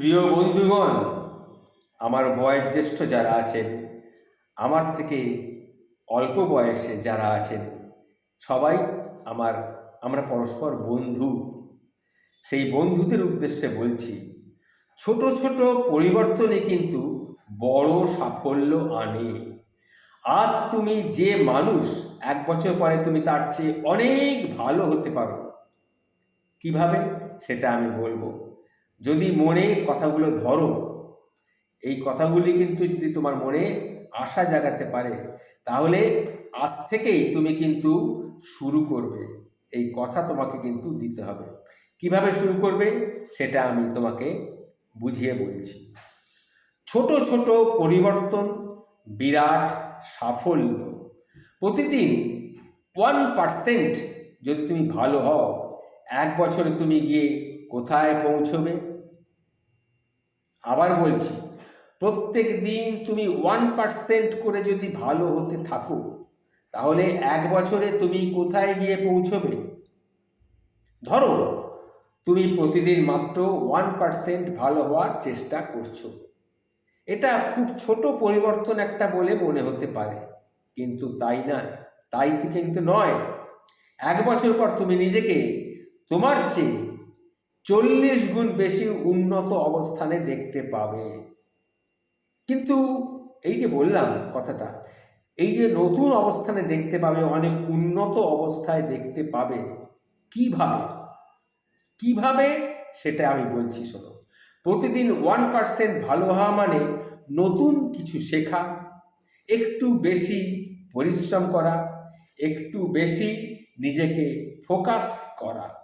প্রিয় বন্ধুগণ, আমার বয়োজ্যেষ্ঠ যারা আছেন, আমার থেকে অল্প বয়সে যারা আছেন, সবাই আমার, আমরা পরস্পর বন্ধু। সেই বন্ধুদের উদ্দেশ্যে বলছি, ছোট ছোট পরিবর্তনে কিন্তু বড় সাফল্য আনে। আজ তুমি যে মানুষ, এক বছর পরে তুমি তার চেয়ে অনেক ভালো হতে পারো। কীভাবে? সেটা আমি বলব। যদি মনে কথাগুলো ধরো, এই কথাগুলি কিন্তু যদি তোমার মনে আশা জাগাতে পারে, তাহলে আজ থেকেই তুমি কিন্তু শুরু করবে। এই কথা তোমাকে কিন্তু দিতে হবে। কীভাবে শুরু করবে, সেটা আমি তোমাকে বুঝিয়ে বলছি। ছোট ছোট পরিবর্তন বিরাট সাফল্য। প্রতিদিন ওয়ান পার্সেন্ট যদি তুমি ভালো হও, এক বছরে তুমি গিয়ে কোথায় পৌঁছবে? আবার বলছি, প্রত্যেক দিন তুমি ওয়ান পার্সেন্ট করে যদি ভালো হতে থাকো, তাহলে এক বছরে তুমি কোথায় গিয়ে পৌঁছবে? ধরো, তুমি প্রতিদিন মাত্র ওয়ান পার্সেন্ট ভালো হওয়ার চেষ্টা করছ। এটা খুব ছোট পরিবর্তন একটা বলে মনে হতে পারে, কিন্তু তাই না তাই কিন্তু নয়। এক বছর পর তুমি নিজেকে তোমার চেয়ে চল্লিশ গুণ বেশি উন্নত অবস্থানে দেখতে পাবে। কিন্তু এই যে বললাম কথাটা, এই যে নতুন অবস্থানে দেখতে পাবে, অনেক উন্নত অবস্থায় দেখতে পাবে, কীভাবে? কীভাবে? সেটা আমি বলছি, শোনো। প্রতিদিন ওয়ান পার্সেন্ট ভালো হওয়া মানে নতুন কিছু শেখা, একটু বেশি পরিশ্রম করা, একটু বেশি নিজেকে ফোকাস করা।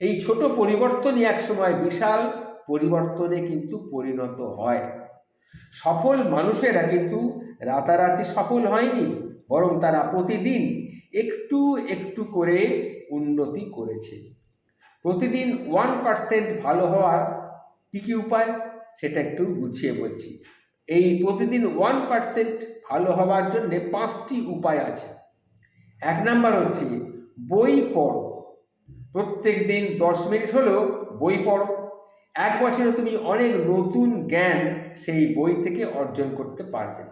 এই ছোট পরিবর্তনই একসময় বিশাল পরিবর্তনে কিন্তু পরিণত হয়। সফল মানুষেরা কিন্তু রাতারাতি সফল হয়নি, বরং তারা প্রতিদিন একটু একটু করে উন্নতি করেছে। প্রতিদিন ওয়ান পার্সেন্ট ভালো হওয়ার কী কী উপায়, সেটা একটু গুছিয়ে বলছি। এই প্রতিদিন ওয়ান পার্সেন্ট ভালো হওয়ার জন্যে পাঁচটি উপায় আছে। এক নাম্বার হচ্ছে বই পড়ো। প্রত্যেক দিন দশ মিনিট হলেও বই পড়ো। এক বছরে তুমি অনেক নতুন জ্ঞান সেই বই থেকে অর্জন করতে পারবে।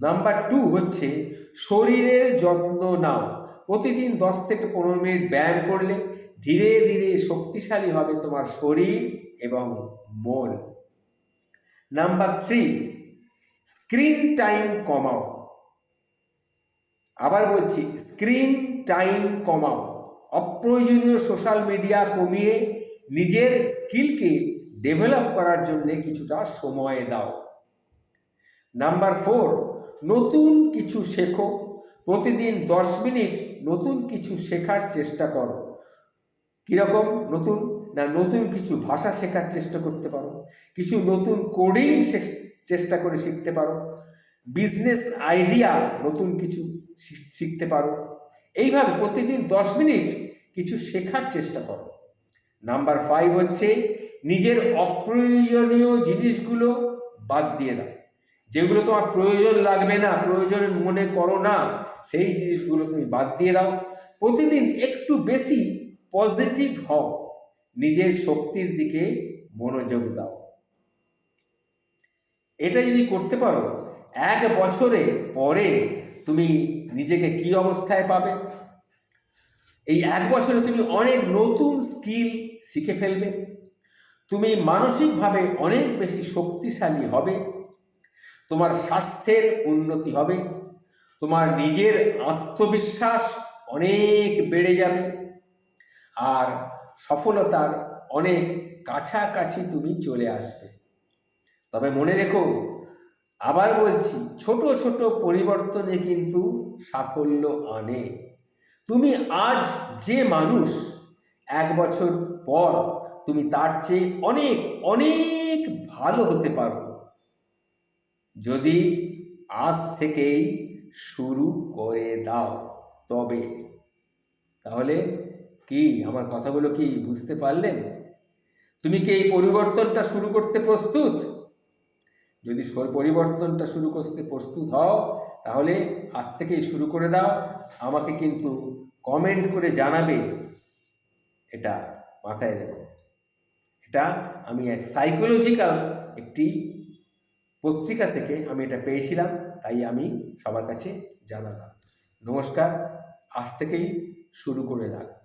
নাম্বার টু হচ্ছে শরীরের যত্ন নাও। প্রতিদিন দশ থেকে পনেরো মিনিট ব্যায়াম করলে ধীরে ধীরে শক্তিশালী হবে তোমার শরীর এবং মন। নাম্বার থ্রি, স্ক্রিন টাইম কমাও। আবার বলছি, স্ক্রিন টাইম কমাও। অপ্রয়োজনীয় সোশ্যাল মিডিয়া কমিয়ে নিজের স্কিলকে ডেভেলপ করার জন্য কিছুটা সময় দাও। নাম্বার ফোর নতুন কিছু শেখো। প্রতিদিন দশ মিনিট নতুন কিছু শেখার চেষ্টা করো। কীরকম? নতুন? না, নতুন কিছু ভাষা শেখার চেষ্টা করতে পারো। কিছু নতুন কোডিং চেষ্টা করে শিখতে পারো। বিজনেস আইডিয়া নতুন কিছু শিখতে পারো। এইভাবে প্রতিদিন দশ মিনিট কিছু শেখার চেষ্টা করো। নাম্বার ফাইভ হচ্ছে নিজের অপ্রয়োজনীয় জিনিসগুলো বাদ দিয়ে দাও। যেগুলো তোমার প্রয়োজন লাগবে না, প্রয়োজন মনে করো না, সেই জিনিসগুলো তুমি বাদ দিয়ে দাও। প্রতিদিন একটু বেশি পজিটিভ হও, নিজের শক্তির দিকে মনোযোগ দাও। এটা যদি করতে পারো, এক বছরে পরে তুমি নিজেকে কি অবস্থায় পাবে? এই এক বছরে তুমি অনেক নতুন স্কিল শিখে ফেলবে। তুমি মানসিকভাবে অনেক বেশি শক্তিশালী হবে। তোমার স্বাস্থ্যের উন্নতি হবে। তোমার নিজের আত্মবিশ্বাস অনেক বেড়ে যাবে। আর সফলতার অনেক কাছাকাছি তুমি চলে আসবে। তবে মনে রেখো আবার বলছি, ছোট ছোট পরিবর্তনে কিন্তু সাফল্য আনে। তুমি আজ যে মানুষ, এক বছর পর তুমি তার চেয়ে অনেক অনেক ভালো হতে পারো। যদি আজ থেকেই শুরু করে দাও তবে। তাহলে কি, আমার কথাগুলো কি বুঝতে পারলেন? তুমি কি এই পরিবর্তনটা শুরু করতে প্রস্তুত? যদি পরিবর্তনটা শুরু করতে প্রস্তুত হও, তাহলে আজ থেকেই শুরু করে দাও। আমাকে কিন্তু কমেন্ট করে জানাবে। এটা মাথায় রেখো। এটা আমি সাইকোলজিক্যাল একটি পত্রিকা থেকে আমি এটা পেয়েছিলাম, তাই আমি সবার কাছে জানালাম। নমস্কার, আজ থেকেই শুরু করে রাখ